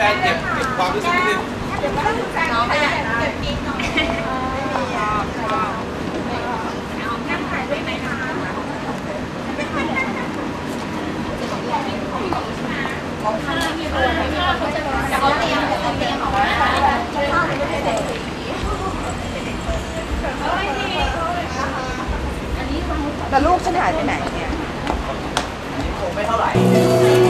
ฟนเก็บเก็บความรู้สึกนิดนึงน้องขยันเก็บปีกหน่อยแล้วลูกฉันหายไปไหนเนี่ยคงไม่เท่าไหร่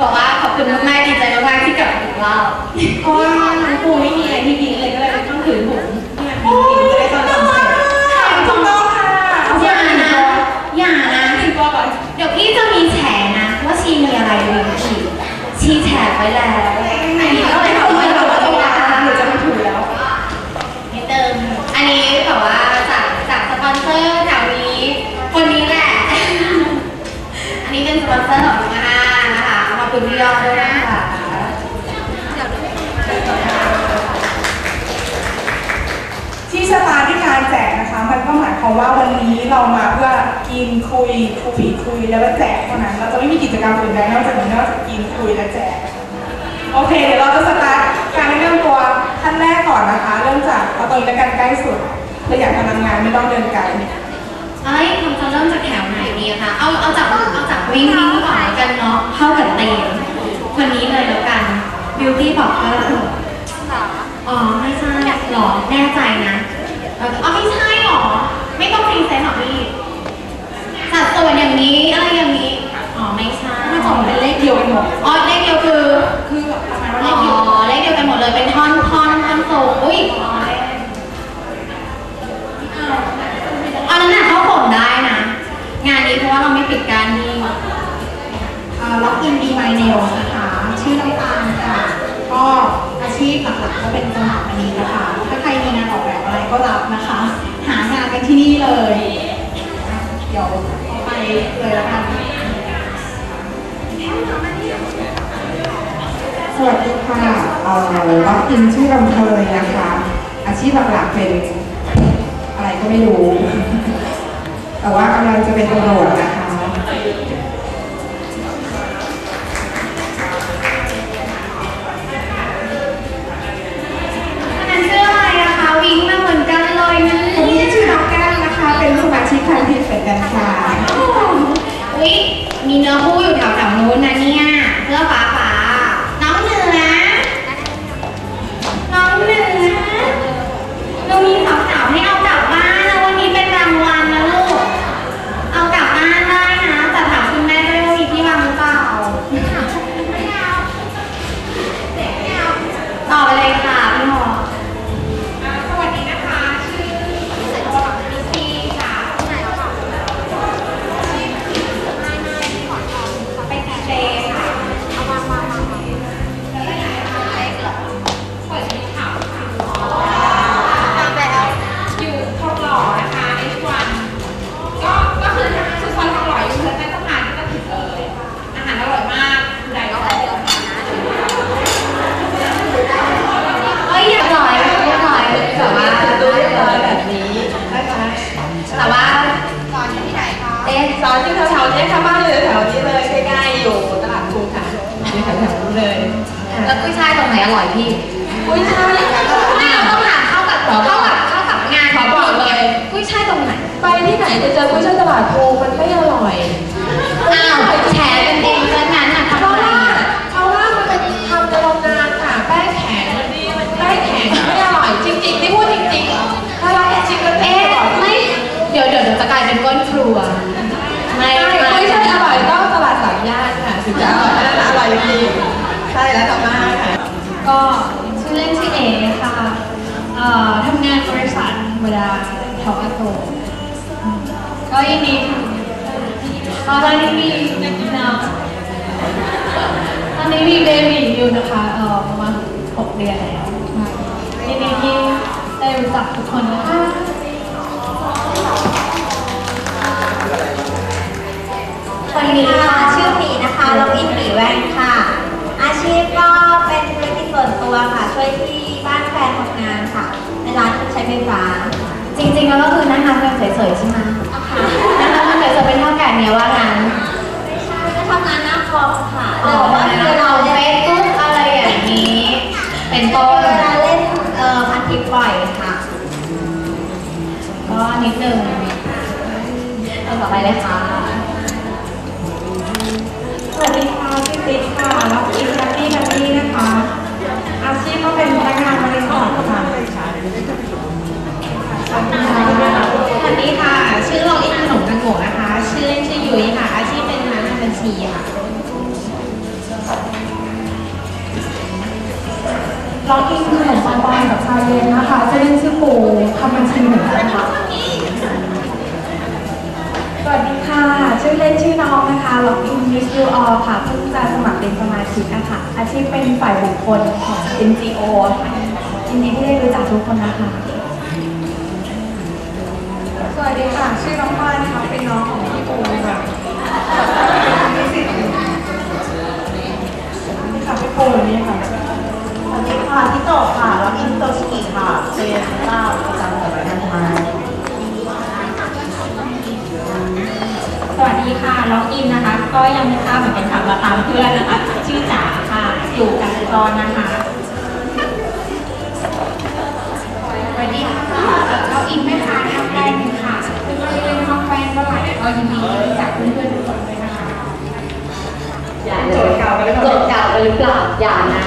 บอกว่าขอบคุณมากๆดีใจมากๆที่กลับมาอีกรอบเพราะว่าน้องปูไม่มีอะไรที่กินเลยก็เลยต้องถือถุงเนี่ยมีกินจะได้ตอนทำเสร็จถูกต้องค่ะเอาอเสื้อย่างหนึ่งนะตัวอย่านะหนึ่งตัวก่อนเดี๋ยวพี่จะมีแฉนะว่าชีมีอะไรวิงชีชีแฉไว้แล้ว อันนี้ก็เลยทำให้เรา จะ จะ ว่า ว่า หรือจะไม่ถูกแล้ว นิดนึงอันนี้แบบว่าจากจากสปอนเซอร์แถวนี้ คนนี้แหละ อันนี้เป็นสปอนเซอร์ของมาห้านะคะขอบคุณพี่ยอดด้วยนะคะ ที่สตาร์ทที่การแจกนะคะ มันก็หมายความว่าวันนี้เรามาเพื่อกินคุยคุยคุยแล้วก็แจกเท่านั้น เราจะไม่มีกิจกรรมอื่นใดนอกจากนี้นอกจากกินคุยและแจก โอเคเดี๋ยวเราจะสตาร์ทการแนะนำตัวขั้นแรกก่อนนะคะ เริ่มจากเอาตรงนี้แล้วกันใกล้สุดเราอยากพนักงานไม่ต้องเดินไกลเอ้ยผมจะเริ่มจากแถวไหนดีอะคะ เอาเอาจากเอาจากวิ่งวิ่งก่อนแล้วกันเนาะเข้ากับเตีมคนนี้เลยแล้วกัน beauty blogger อ๋อไม่ใช่หรอแน่ใจนะ เอออ๋อไม่ใช่หรอ ไม่ต้องพรีเซนต์หรอพี่สัดส่วนอย่างนี้อะไรอย่างนี้ อ๋อไม่ใช่ไม่จบเป็นเลขเดียวกันหมด อ๋อเลขเดียวคือ ที่นี่เลยอะเดี๋ยวเอาไปเลยละกันสวัสดีค่ะเอ่อวัดอินชื่อลำเพยนะคะ อาชีพหลักๆเป็นอะไรก็ไม่รู้ แต่ว่ากำลังจะเป็นตำรวจนะคะ ช่ายตรงไหนอร่อยพี่กุ้ยช่ายไม่เราต้องถามเข้ากับเข้ากับเข้ากับงานขอบอกเลยกุ้ยช่ายตรงไหน ไปที่ไหนจะเจอกุ้ยช่ายตลาดภูมันไม่อร่อยอ้าวแฉกันเองซะงั้นน่ะเพทำราะอะไรว่าอะเพราะว่ามันเป็นทำในโรงงานค่ะแป้งแข็งแป้งแข็งไม่อร่อยจริงๆที่พูดจริงๆถ้าเราจริงๆก็ไม่เอ๊ะอร่อยไม่เดี๋ยวเดี๋ยวเดี๋ยวจะกลายเป็นก้นครัว ดีค่ะตอนนี้มีเนาะตอนนี้มีเบบีอยู่นะคะเอ่อประมาณหกเดือนแล้วยินดีที่ได้รู้จักทุกคนนะคะคนนี้ค่ะชื่อหมีนะคะล็อกอินหมีแว่นค่ะ อาชีพก็เป็นธุรกิจส่วนตัวค่ะ ช่วยที่บ้านแฟนทำงานค่ะ ในร้านเครื่องใช้ไฟฟ้า จริงๆแล้วก็คือนั่งทำกันเฉยๆใช่ไหม แต่ว่าเวลาเราเฟซบุ๊กอะไรอย่างนี้ เป็นต้นเวลาเล่นเอ่อพันทิปบ่อยค่ะ ก็นิดนึงเอาต่อไปเลยค่ะสวัสดีค่ะชื่ติ๊กค่ะรับอินแฮปปี้แฮปปี้นะคะ อาชีพก็เป็นพนักงานบริษัทค่ะ สวัสดีค่ะ ชื่อโรอินขนมกังโกะนะคะ ชื่อเล่นชื่อยุ้ยค่ะ อาชีพเป็นพนักงานบัญชีค่ะ ล็อกอินขนมปังปอนกับชาเย็นนะคะ จะเล่นชื่อปูทำบัญชีเหมือนกันค่ะสวัสดีค่ะ ชื่อเล่นชื่อน้องนะคะล็อกอินมิสยูออค่ะ เพิ่งจะสมัครเป็นสมาชิกนะคะอาชีพเป็นฝ่ายบุคคลของ NGO ค่ะยินดีที่ได้รู้จักทุกคนนะคะ สวัสดีค่ะ ชื่อน้องปานค่ะ เป็นน้องของพี่ปูค่ะมีสิทธิ์นี่ค่ะพี่ปูนี่ค่ะ สวัสดีค่ะพี่โตค่ะล็อกอินโตชิกิค่ะเป็นเจ้าประจำสำนักงานไทยสวัสดีค่ะล็อกอินนะคะ ก็ยังไม่ทราบเหมือนกันค่ะมาตามเพื่อนนะคะ ชื่อจ๋าค่ะ อยู่กันตอนนะคะสวัสดีค่ะล็อกอินแม่ค้าแอปแป้งค่ะคือไม่ได้เล่นห้องแป้งเท่าไหร่ก็ยินดีที่รู้จักเพื่อนๆทุกคนด้วยนะคะอย่าเลยโจทย์เก่าไปหรือเปล่าโจทย์เก่าไปหรือเปล่าอย่านะ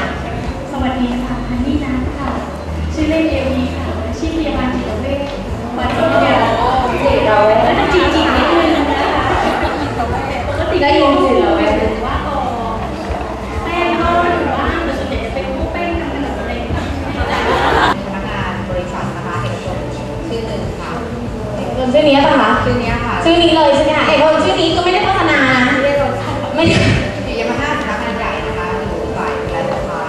ชื่อนี้ป่ะคะชื่อเนี้ยค่ะชื่อนี้เลยใช่ไหมคะเอกชนชื่อนี้ก็ไม่ได้โฆษณานะไม่ได้รถไม่ได้อยู่ยามาฮ่าสำนักงานใหญ่นะคะอยู่ฝ่ายดูแลลูกค้า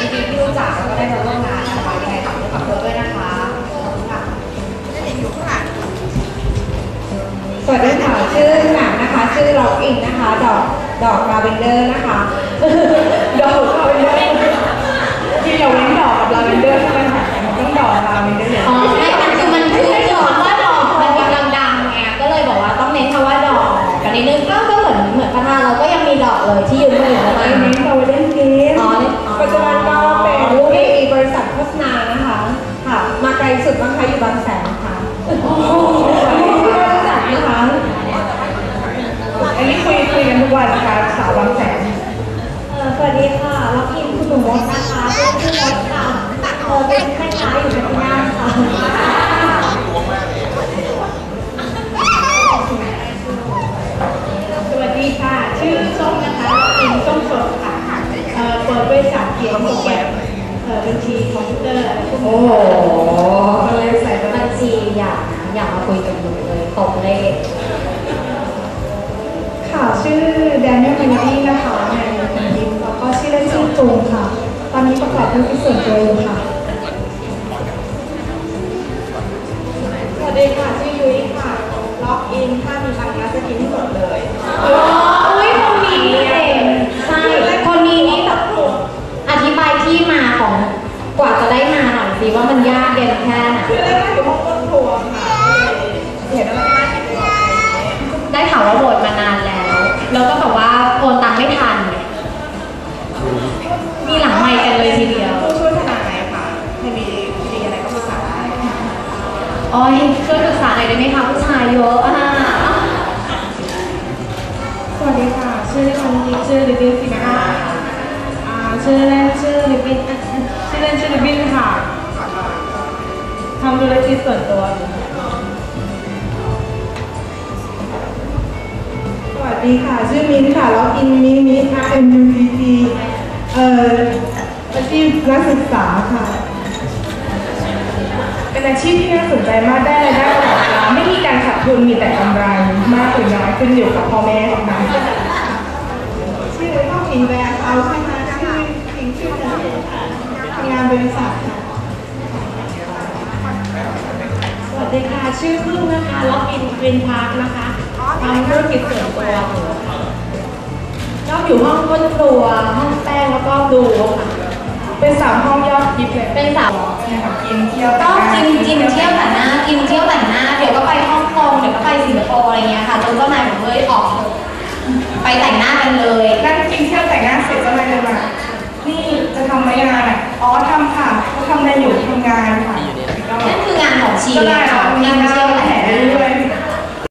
จริงๆที่รู้จักแล้วก็ได้มาร่วมงานนะคะยังไงฝากตัวกับเธอด้วยนะคะขอบคุณค่ะสวัสดีค่ะชื่อหนังนะคะ ชื่อล็อกอินนะคะ ดอกดอกลาเวนเดอร์นะคะดอกลาเวนเดอร์ที่เราเว้นดอกกับลาเวนเดอร์ ร์อะไรพวกนี้โอ้โหบัญชีอย่านะอย่ามาคุยกับหนูเลยตกเลขค่ะชื่อแดเนียลมานีนะคะในพันทิปแล้วก็ชื่อเล่นชื่อตูงค่ะ ตอนนี้ประกอบธุรกิจส่วนตัวอยู่ค่ะสวัสดีค่ะชื่อยุ้ยค่ะล็อกอินถ้ามีตังค์นะจะกินให้หมดเลยอุ้ยคนนี้ อ๋อยช่วยปรึกษาหน่อยได้ไหมคะผู้ชายเยอะอะสวัสดีค่ะ ชื่อคนจริงชื่อลิบบินสิก้าอ่าชื่อเล่นชื่อลิบบินชื่อเล่นชื่อลิบบินค่ะทำธุรกิจส่วนตัวอยู่สวัสดีค่ะ ชื่อมิ้นท์ค่ะล็อกอินมิมิ R M U T T เอ่ออาชีพนักศึกษาค่ะเป็น อาชีพที่น่าสนใจมากได้รายได้ตลอดเวลาไม่มีการขาดทุนมีแต่กำไรมากหรือน้อยขึ้นอยู่กับพ่อแม่ของเราชื่อห้องอินแวร์เอาใช่ไหมชื่อจริงชื่ออะไรทำงานบริษัทสวัสดีค่ะ ชื่อพึ่งนะคะล็อกอินกรีนพาร์คนะคะทำธุรกิจส่วนตัวชอบอยู่ห้องต้นครัวห้องแป้งแล้วก็ดูค่ะ เป็นสามห้องยอดฮิตเลยเป็นสาวเนี่ยค่ะกินเที่ยวก็กินกินเที่ยวแต่งหน้ากินเที่ยวแต่งหน้าเดี๋ยวก็ไปฮ่องกงเดี๋ยวก็ไปสิงคโปร์อะไรเงี้ยค่ะจนเจ้านายบอกเลยออกเถอะไปแต่งหน้ากันเลยนั่งกินเที่ยวแต่งหน้าเสร็จเจ้านายเดินมานี่จะทำไหมงานอะอ๋อทำค่ะเขาทำอะไรอยู่ทำงานค่ะก็นั่นคืองานของชีวิตค่ะกินเที่ยวแต่ง